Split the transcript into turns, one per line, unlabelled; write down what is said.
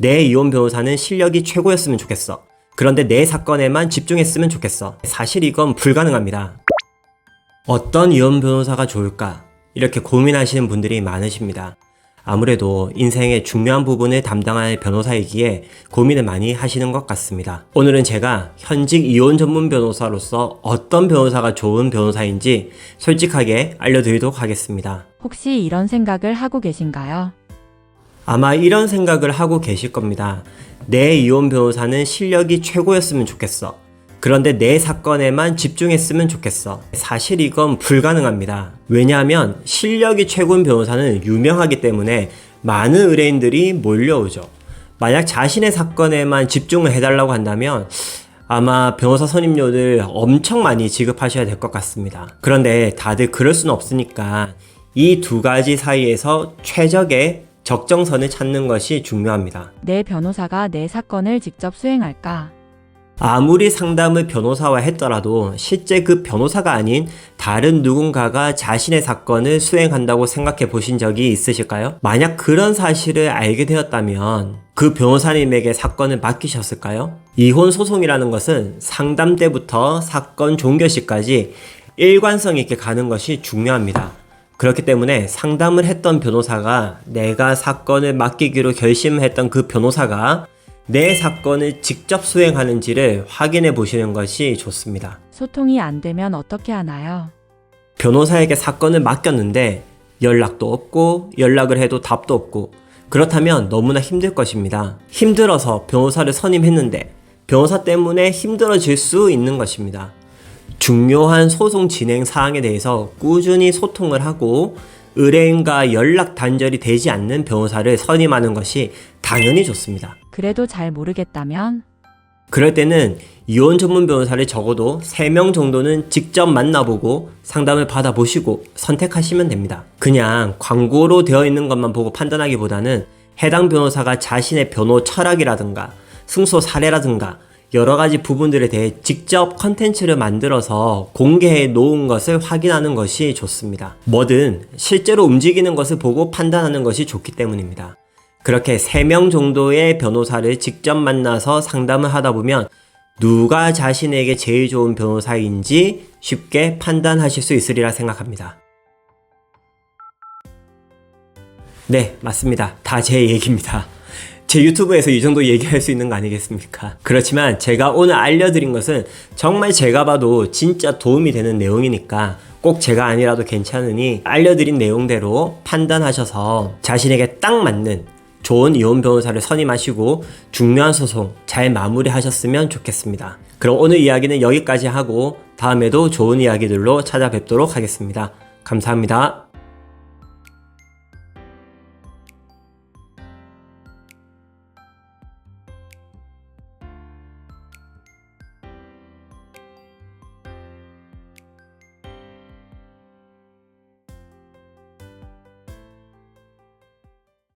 내 이혼 변호사는 실력이 최고였으면 좋겠어. 그런데 내 사건에만 집중했으면 좋겠어. 사실 이건 불가능합니다. 어떤 이혼 변호사가 좋을까? 이렇게 고민하시는 분들이 많으십니다. 아무래도 인생의 중요한 부분을 담당할 변호사이기에 고민을 많이 하시는 것 같습니다. 오늘은 제가 현직 이혼 전문 변호사로서 어떤 변호사가 좋은 변호사인지 솔직하게 알려드리도록 하겠습니다.
혹시 이런 생각을 하고 계신가요?
아마 이런 생각을 하고 계실 겁니다. 내 이혼 변호사는 실력이 최고였으면 좋겠어. 그런데 내 사건에만 집중했으면 좋겠어. 사실 이건 불가능합니다. 왜냐하면 실력이 최고인 변호사는 유명하기 때문에 많은 의뢰인들이 몰려오죠. 만약 자신의 사건에만 집중을 해달라고 한다면 아마 변호사 선임료를 엄청 많이 지급하셔야 될 것 같습니다. 그런데 다들 그럴 수는 없으니까 이 두 가지 사이에서 최적의 적정선을 찾는 것이 중요합니다.
내 변호사가 내 사건을 직접 수행할까?
아무리 상담을 변호사와 했더라도 실제 그 변호사가 아닌 다른 누군가가 자신의 사건을 수행한다고 생각해 보신 적이 있으실까요? 만약 그런 사실을 알게 되었다면 그 변호사님에게 사건을 맡기셨을까요? 이혼 소송이라는 것은 상담 때부터 사건 종결 시까지 일관성 있게 가는 것이 중요합니다. 그렇기 때문에 상담을 했던 변호사가 내가 사건을 맡기기로 결심했던 그 변호사가 내 사건을 직접 수행하는지를 확인해 보시는 것이 좋습니다.
소통이 안 되면 어떻게 하나요?
변호사에게 사건을 맡겼는데 연락도 없고 연락을 해도 답도 없고 그렇다면 너무나 힘들 것입니다. 힘들어서 변호사를 선임했는데 변호사 때문에 힘들어질 수 있는 것입니다. 중요한 소송 진행 사항에 대해서 꾸준히 소통을 하고 의뢰인과 연락 단절이 되지 않는 변호사를 선임하는 것이 당연히 좋습니다.
그래도 잘 모르겠다면
그럴 때는 이혼 전문 변호사를 적어도 3명 정도는 직접 만나보고 상담을 받아보시고 선택하시면 됩니다. 그냥 광고로 되어 있는 것만 보고 판단하기보다는 해당 변호사가 자신의 변호 철학이라든가 승소 사례라든가 여러 가지 부분들에 대해 직접 컨텐츠를 만들어서 공개해 놓은 것을 확인하는 것이 좋습니다. 뭐든 실제로 움직이는 것을 보고 판단하는 것이 좋기 때문입니다. 그렇게 3명 정도의 변호사를 직접 만나서 상담을 하다 보면 누가 자신에게 제일 좋은 변호사인지 쉽게 판단하실 수 있으리라 생각합니다. 네, 맞습니다. 다 제 얘기입니다. 제 유튜브에서 이 정도 얘기할 수 있는 거 아니겠습니까? 그렇지만 제가 오늘 알려드린 것은 정말 제가 봐도 진짜 도움이 되는 내용이니까 꼭 제가 아니라도 괜찮으니 알려드린 내용대로 판단하셔서 자신에게 딱 맞는 좋은 이혼 변호사를 선임하시고 중요한 소송 잘 마무리하셨으면 좋겠습니다. 그럼 오늘 이야기는 여기까지 하고 다음에도 좋은 이야기들로 찾아뵙도록 하겠습니다. 감사합니다.